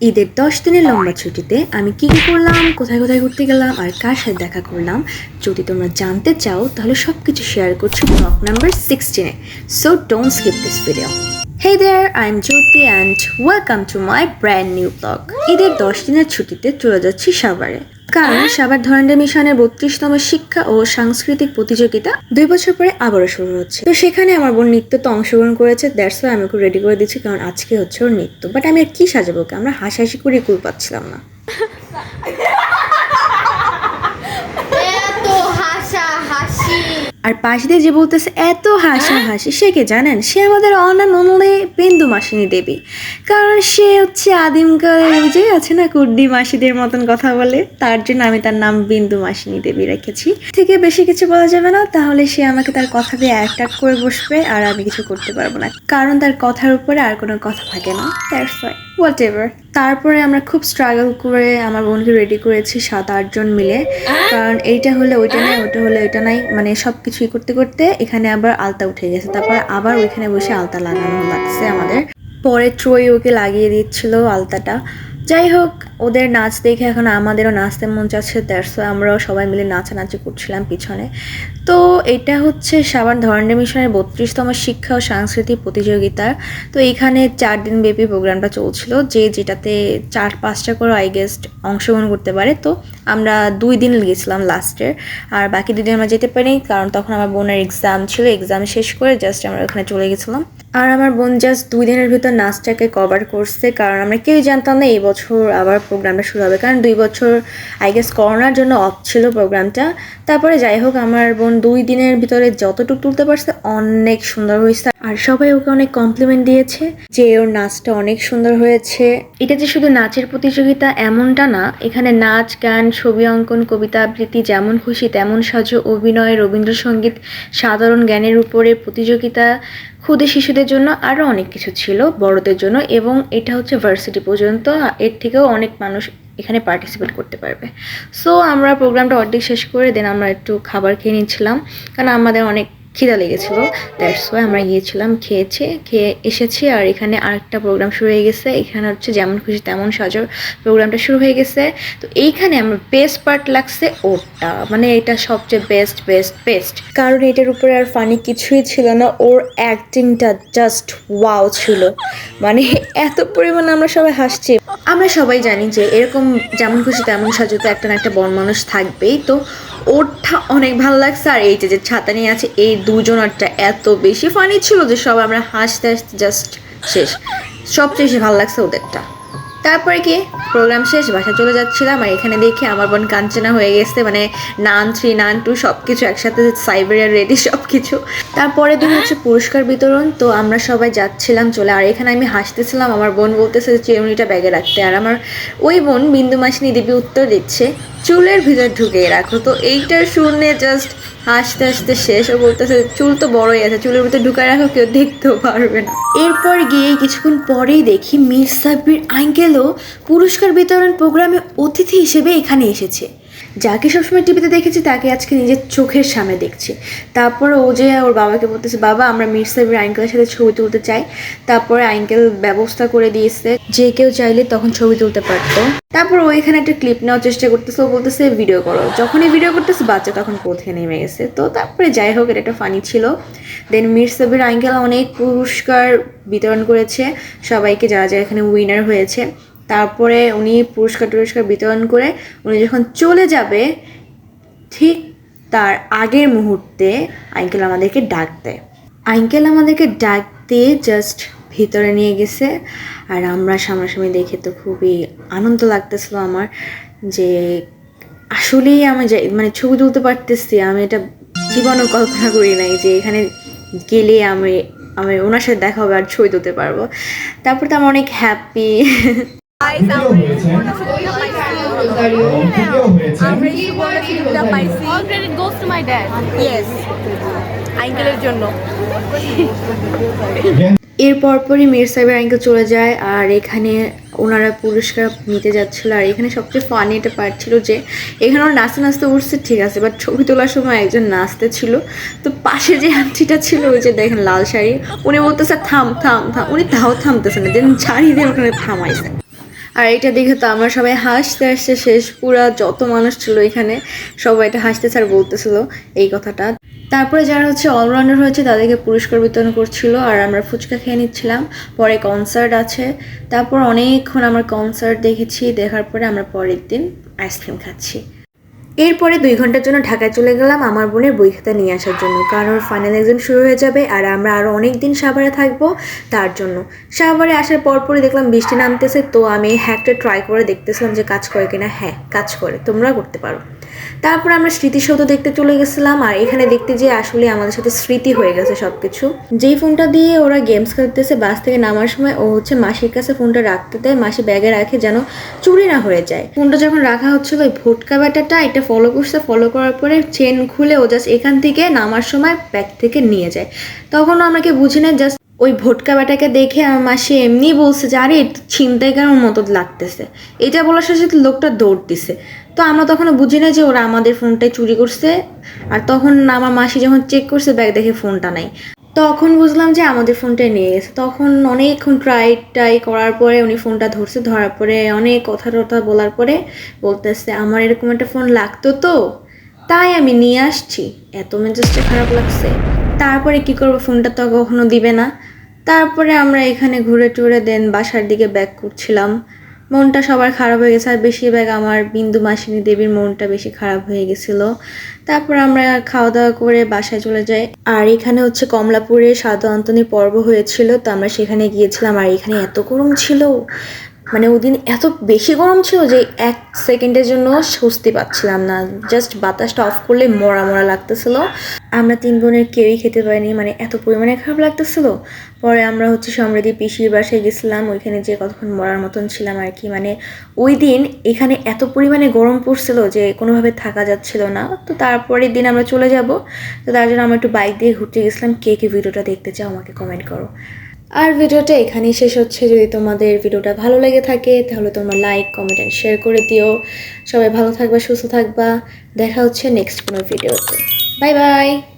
ঈদের দশ দিনের লম্বা ছুটিতে আমি কি কী করলাম, কোথায় কোথায় ঘুরতে গেলাম আর কার সাথে দেখা করলাম, যদি তোমরা জানতে চাও তাহলে সব কিছু শেয়ার করছি vlog number সিক্সটিনে so don't skip this video hey there I am Jyoti and welcome to my brand new vlog ঈদের দশ দিনের ছুটিতে চলে যাচ্ছি সাভারে। কারণ সাভার ধরেন্দ্র মিশনের বত্রিশতম শিক্ষা ও সাংস্কৃতিক প্রতিযোগিতা দুই বছর পরে আবারও শুরু হচ্ছে। তো সেখানে আমার বোন নৃত্য তো অংশগ্রহণ করেছে দ্যাটস আমি ওকে রেডি করে দিচ্ছি কারণ আজকে হচ্ছে ওর নৃত্য। বাট আমি আর কি সাজাবো ওকে? আমরা হাসাহাসি করে কুল পাচ্ছিলাম না। আর পাশ দিয়ে যে বলতেছে এত হাসা হাসি সে কে জানেন? সে আমাদের অনান অনলে বিন্দু মাসিনী দেবী। কারণ সে হচ্ছে আদিমকালের যে আছে না কুর্দি মাসিদের মতন কথা বলে। তার জন্য আমি তার নাম বিন্দু মাসিনী দেবী রেখেছি। থেকে বেশি কিছু বলা যাবে না, তাহলে সে আমাকে তার কথা দিয়ে অ্যাটাক করে বসবে আর আমি কিছু করতে পারব না। কারণ তার কথার উপরে আর কোনো কথা থাকে না। হোয়াট এভার তারপরে আমরা খুব স্ট্রাগল করে আমার বোনকে রেডি করেছি সাত আটজন মিলে। কারণ এইটা হলে ওইটা নাই ওটা হলে ওইটা নাই মানে সব কিছুই করতে করতে এখানে আবার আলতা উঠে গেছে। তারপর আবার ওইখানে বসে আলতা লাগানো লাগছে আমাদের। পরে ট্রই ওকে লাগিয়ে দিচ্ছিল আলতাটা। যাই হোক ওদের নাচ দেখে এখন আমাদেরও নাচতে মন চাচ্ছে দ্যাটস আমরাও সবাই মিলে নাচানাচি করছিলাম পিছনে। তো এটা হচ্ছে সাবান ধরনের মিশনের বত্রিশতম শিক্ষা ও সাংস্কৃতিক প্রতিযোগিতা। তো এইখানে চার দিন ব্যাপী প্রোগ্রামটা চলছিল, যে যেটাতে চার পাঁচটা করে আই গেস্ট অংশগ্রহণ করতে পারে। তো আমরা দুই দিন গেছিলাম লাস্টের আর বাকি দুদিন আমরা যেতে পারি কারণ তখন আমার বোনের এক্সাম ছিল এক্সাম শেষ করে জাস্ট আমরা ওখানে চলে গেছিলাম। আর আমার বোন জাস্ট দুই দিনের ভিতর নাচটাকে কভার করছে, কারণ আমরা কেউই জানতাম না এই বছর আবার প্রোগ্রামটা শুরু হবে। কারণ দুই বছর আই গেস করোনার জন্য অফ ছিল প্রোগ্রামটা তারপরে যাই হোক, আমার বোন দুই দিনের ভিতরে যতটুকু তুলতে পারছে, অনেক সুন্দর হয়েছে। আর সবাই ওকে অনেক কমপ্লিমেন্ট দিয়েছে যে ওর নাচটা অনেক সুন্দর হয়েছে। এটা যে শুধু নাচের প্রতিযোগিতা এমনটা না, এখানে নাচ, গান, ছবি অঙ্কন, কবিতা আবৃত্তি যেমন খুশি, তেমন সাজো, অভিনয়, রবীন্দ্রসঙ্গীত, সাধারণ জ্ঞানের উপরে প্রতিযোগিতা, ক্ষুদে শিশুদের জন্য আরও অনেক কিছু ছিল, বড়দের জন্য, এবং এটা হচ্ছে ভার্সিটি পর্যন্ত, এর থেকেও অনেক মানুষ এখানে পার্টিসিপেট করতে পারবে। সো আমরা প্রোগ্রামটা অর্ধেক শেষ করে দেন আমরা একটু খাবার খেয়ে নিচ্ছিলাম, কারণ আমাদের অনেক খিদা লেগেছিলো। দ্যাটস ওয়াই আমরা গিয়েছিলাম, খেয়েছে, খেয়ে এসেছি আর এখানে আরেকটা প্রোগ্রাম শুরু হয়ে গেছে। এখানে হচ্ছে যেমন খুশি তেমন সাজর প্রোগ্রামটা শুরু হয়ে গেছে। তো এইখানে আমার বেস্ট পার্ট লাগছে ওরটা। মানে এটা সবচেয়ে বেস্ট বেস্ট বেস্ট কারণ এটার উপরে আর ফানি কিছুই ছিল না। ওর অ্যাক্টিংটা জাস্ট ওয়াও ছিল। মানে এত পরিমাণে আমরা সবাই হাসছি। আমরা সবাই জানি যে এরকম যেমন খুশি তেমন সাজতে একটা না একটা বন মানুষ থাকবেই। তো ওরটা অনেক ভালো লাগছে। আর এই যে ছাতা নিয়ে আছে, এই দুজনারটা এত বেশি ফানি ছিল যে সব আমরা হাসতে হাসতে জাস্ট শেষ। সবচেয়ে বেশি ভালো লাগছে ওদেরটা। তারপরে কি? প্রোগ্রাম শেষ বাসা চলে যাচ্ছিলাম আর এখানে দেখি আমার বোন কাঞ্চনা হয়ে গেছে মানে নান, থ্রি, নান, টু সব কিছু একসাথে, সাইবেরিয়া, রেডি সব কিছু তারপরে দিন হচ্ছে পুরস্কার বিতরণ, তো আমরা সবাই যাচ্ছিলাম চলে, আর এখানে আমি হাসতেছিলাম, আমার বোন বলতেছে যে চিরুনিটা ব্যাগে রাখতে। আর আমার ওই বোন বিন্দু মাসিনী দেবী উত্তর দিচ্ছে, চুলের ভিতর ঢুকিয়ে রাখো। তো এইটার শুনে জাস্ট হাসতে হাসতে শেষ। ও বলতেছে, চুল তো বড়ই আছে, চুলের ভিতরে ঢুকায় রাখো, কেউ দেখতেও পারবে না। এরপর গিয়ে কিছুক্ষণ পরেই দেখি মীর সাব্বির আঙ্কেলও পুরস্কার বিতরণ প্রোগ্রামে অতিথি হিসেবে এখানে এসেছে। যাকে সবসময় টিভিতে দেখেছি, তাকে আজকে নিজের চোখের সামনে দেখছি। তারপরে ও যে ওর বাবাকে বলতেছে, বাবা, আমরা মীর সাহেবের আঙ্কেলের সাথে ছবি তুলতে চাই। তারপরে আঙ্কেল ব্যবস্থা করে দিয়েছে, যে কেউ চাইলে তখন ছবি তুলতে পারতো। তারপর ও এখানে একটা ক্লিপ নেওয়ার চেষ্টা করতেছে, ও বলতেছে, ভিডিও করো। যখনই ভিডিও করতেছে, বাচ্চা তখন কোথায় নেমে গেছে। তো তারপরে যাই হোক, এটা একটা ফানি ছিল। দেন মীর সাহেবের আঙ্কেল অনেক পুরস্কার বিতরণ করেছে। সবাইকে যারা যারা এখানে উইনার হয়েছে। তারপরে উনি পুরস্কার টুরস্কার বিতরণ করে উনি যখন চলে যাবে, ঠিক তার আগের মুহূর্তে আঙ্কেল আমাদেরকে ডাক দেয় আঙ্কেল আমাদেরকে ডাক দিয়ে জাস্ট ভিতরে নিয়ে গেছে। আর আমরা সামনাসামনি দেখে তো খুবই আনন্দ লাগতেছিল আমার যে আসলেই আমি মানে ছবি তুলতে পারতেছি, আমি এটা জীবনও কল্পনা করি নাই যে এখানে গেলে আমি আমি ওনার সাথে দেখা হবে আর ছবি তুলতে পারব। তারপর তো আমার অনেক হ্যাপি আমরা এই সুবর্ণ পাইছি। All credit goes to my dad yes আঙ্কেলের জন্য। এর পরপরই মির সাহেবের আঙ্কেল চলে যায় আর এখানে ওনারা পুরস্কার নিতে যাচ্ছিল আর এখানে সবচেয়ে ফানি একটা পার্ট ছিল যে এখানে ওরা নাচতে নাচতে উঠছে ঠিক আছে বাট ছবি তোলার সময় একজন নাচতে ছিল তো পাশে যে আন্টিটা ছিল ওই যে দেখেন লাল শাড়ি উনি বলতেছে থাম থাম থাম। উনি তাও থামতেছে না দেন ছাড়িয়ে দিয়ে ওখানে থামাইছে। আর এটা দেখে তো আমরা সবাই হাসতে হাসতে শেষ, পুরা যত মানুষ ছিল এখানে, সবাই এটা হাসতেছে আর বলতেছিল এই কথাটা। তারপরে যারা হচ্ছে অলরাউন্ডার হয়েছে, তাদেরকে পুরস্কার বিতরণ করছিল আর আমরা ফুচকা খেয়ে নিচ্ছিলাম। পরে কনসার্ট আছে। তারপর অনেকক্ষণ আমরা কনসার্ট দেখেছি, দেখার পরে আমরা পরের দিন আইসক্রিম খাচ্ছি। এরপরে দুই ঘণ্টার জন্য ঢাকায় চলে গেলাম আমার বোনের বই খাতা নিয়ে আসার জন্য। কারণ ফাইনাল এক্সাম শুরু হয়ে যাবে আর আমরা আরও অনেক দিন সাভারে থাকব তার জন্য। সাভারে আসার পর পরপরই দেখলাম বৃষ্টি নামতেছে, তো আমি হ্যাকটা ট্রাই করে দেখতেছিলাম যে কাজ করে কিনা। হ্যাঁ কাজ করে তোমরা করতে পারো। তারপর আমরা স্মৃতিসৌধ দেখতে চলে গেছিলাম, আর এখানে দেখতে যে আসলে আমাদের সাথে স্মৃতি হয়ে গেছে সব কিছু যেই ফোনটা দিয়ে ওরা গেমস খেলতেছে, বাস থেকে নামার সময় ও হচ্ছে মাসির কাছে ফোনটা রাখতে দেয়, মাসি ব্যাগে রাখে যেন চুরি না হয়ে যায়। ফোনটা যখন রাখা হচ্ছিল, ওই ভোটকা ব্যাটাটা এটা ফলো করছে ফলো করার পরে চেন খুলে ও জাস্ট এখান থেকে নামার সময় ব্যাগ থেকে নিয়ে যায়। তখন আমরা বুঝি না জাস্ট ওই ভোটকা ব্যাটাকে দেখে আমার মাসি এমনি বলছে যে, আরে ছিনতাইকারের মতো লাগতেছে। এটা বলার সাথে সাথে লোকটা দৌড় দিছে। তো আমরা তখন বুঝি না যে ওরা আমাদের ফোনটাই চুরি করছে। আর তখন আমার মাসি যখন চেক করছে, ব্যাগ দেখে ফোনটা নাই। তখন বুঝলাম যে আমাদের ফোনটাই নিয়ে গেছে। তখন অনেকক্ষণ ট্রাই ট্রাই করার পরে উনি ফোনটা ধরছে। ধরার পরে অনেক কথা টথা বলার পরে বলতেছে, আমার এরকম একটা ফোন লাগতো তো, তাই আমি নিয়ে আসছি। এত মেজাজটা খারাপ লাগছে। তারপরে কি করব? ফোনটা তো কখনো দিবে না। তারপরে আমরা এখানে ঘুরে টুরে দেন বাসার দিকে ব্যাক করছিলাম। মনটা সবার খারাপ হয়ে গেছে, আর বেশিরভাগ আমার বিন্দু মাসিনী দেবীর মনটা বেশি খারাপ হয়ে গেছিল। তারপর আমরা খাওয়া দাওয়া করে বাসায় চলে যাই। আর এখানে হচ্ছে কমলাপুরে সাধু অন্তনী পর্ব হয়েছিল, তো আমরা সেখানে গিয়েছিলাম। আর এখানে এত গরম ছিল মানে ওদিন এত বেশি গরম ছিল যে এক সেকেন্ডের জন্য স্বস্তি পাচ্ছিলাম না। জাস্ট বাতাসটা অফ করলে মরা মরা লাগতেছিল। আমরা তিন বোনের কেউই খেতে পারিনি মানে এত পরিমাণে খারাপ লাগতেছিল। পরে আমরা হচ্ছে সমৃদ্ধি পিসির বাসায় গেছিলাম, ওইখানে যে কতক্ষণ মরার মতন ছিলাম আর কি। মানে ওই দিন এখানে এত পরিমাণে গরম পড়ছিল যে কোনোভাবে থাকা যাচ্ছিল না। তো তারপরের দিন আমরা চলে যাব। তো তার জন্য আমরা একটু বাইক দিয়ে ঘুরতে গেছিলাম। কে কে ভিডিওটা দেখতে চাও আমাকে কমেন্ট করো। আর ভিডিওটা এখানেই শেষ হচ্ছে। যদি তোমাদের ভিডিওটা ভালো লেগে থাকে, তাহলে তোমরা লাইক কমেন্ট অ্যান্ড শেয়ার করে দিও। সবাই ভালো থাকবা, সুস্থ থাকবা। দেখা হচ্ছে নেক্সট কোনো ভিডিওতে। Bye bye